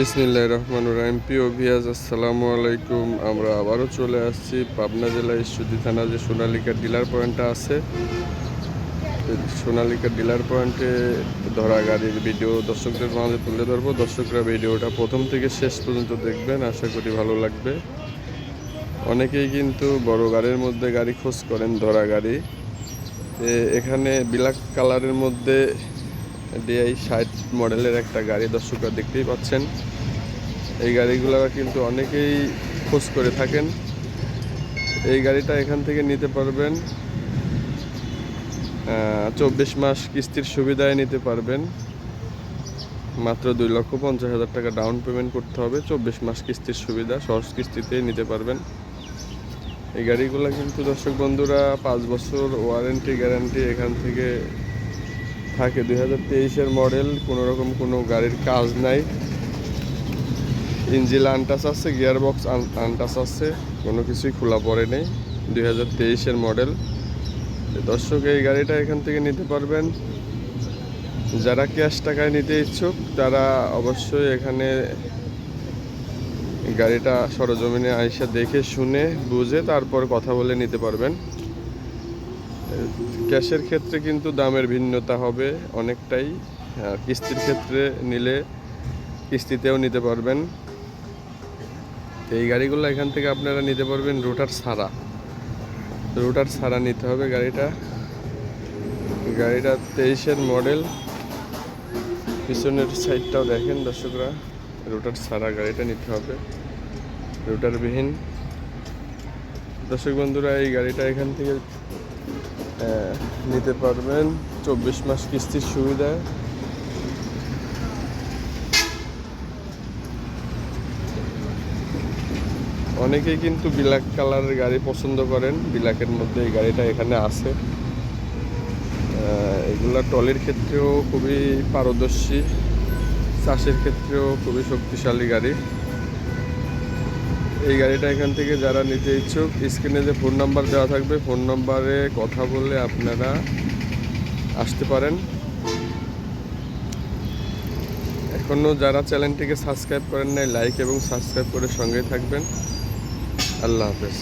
বিসমিল্লাহ রহমান রাহিম। প্রিয় ভিয়াজ আসসালামু আলাইকুম। আমরা আবারও চলে আসছি পাবনা জেলার ঈশ্বরদী থানা, যে সোনালিকা ডিলার পয়েন্টটা আছে। সোনালিকা ডিলার পয়েন্টে ধরা গাড়ির ভিডিও দর্শকদের মাঝে তুলে ধরবো। দর্শকরা ভিডিওটা প্রথম থেকে শেষ পর্যন্ত দেখবেন, আশা করি ভালো লাগবে। অনেকেই কিন্তু বড় গাড়ির মধ্যে গাড়ি খোঁজ করেন, ধরা গাড়ি। এখানে ব্ল্যাক কালারের মধ্যে ডিআই ষাট মডেলের একটা গাড়ি দর্শকরা দেখতেই পাচ্ছেন। এই গাড়িগুলো কিন্তু অনেকেই খোঁজ করে থাকেন। এই গাড়িটা এখান থেকে নিতে পারবেন চব্বিশ মাস কিস্তির সুবিধায় নিতে পারবেন। মাত্র দুই লক্ষ পঞ্চাশ হাজার টাকা ডাউন পেমেন্ট করতে হবে। চব্বিশ মাস কিস্তির সুবিধা, সহজ কিস্তিতেই নিতে পারবেন। এই গাড়িগুলো কিন্তু দর্শক বন্ধুরা পাঁচ বছর ওয়ারেন্টি গ্যারান্টি এখান থেকে থাকে। দুই হাজার তেইশের মডেল কোনো রকম কোনো গাড়ির কাজ নাই। ইঞ্জিল আনটাস আছে গিয়ার বক্স আনটাস আছে, কোনো কিছুই খোলা পড়ে নেই। দুই হাজার তেইশের মডেল দর্শক, এই গাড়িটা এখান থেকে নিতে পারবেন। যারা ক্যাশ টাকায় নিতে ইচ্ছুক, তারা অবশ্যই এখানে গাড়িটা সরজমিনে আইসা দেখে শুনে, বুঝে তারপর কথা বলে নিতে পারবেন। ক্যাশের ক্ষেত্রে কিন্তু দামের ভিন্নতা হবে অনেকটাই। কিস্তির ক্ষেত্রে নিলে কিস্তিতেও নিতে পারবেন। তো এই গাড়িগুলো এখান থেকে আপনারা নিতে পারবেন রোটার ছাড়া। রোটার ছাড়া নিতে হবে গাড়িটা। গাড়িটা তেইশের মডেল। পিছনের সাইডটাও দেখেন দর্শকরা, রোটার ছাড়া গাড়িটা নিতে হবে। রোটারবিহীন। দর্শক বন্ধুরা, এই গাড়িটা এখান থেকে নিতে পারবেন। চব্বিশ মাস কিস্তির সুবিধা। অনেকেই কিন্তু ব্ল্যাক কালারের গাড়ি পছন্দ করেন। ব্ল্যাকের মধ্যে এই গাড়িটা এখানে আছে। এগুলা টলির ক্ষেত্রেও খুবই পারদর্শী। চাষের ক্ষেত্রেও খুবই শক্তিশালী গাড়ি। এই গাড়িটা এখান থেকে যারা নিতে ইচ্ছুক স্ক্রিনে যে ফোন নাম্বার দেওয়া থাকবে ফোন নাম্বারে কথা বলে আপনারা আসতে পারেন। এখনও যারা চ্যানেলটিকে সাবস্ক্রাইব করেন নাই লাইক এবং সাবস্ক্রাইব করে সঙ্গে থাকবেন। আল্লাহ হাফেজ।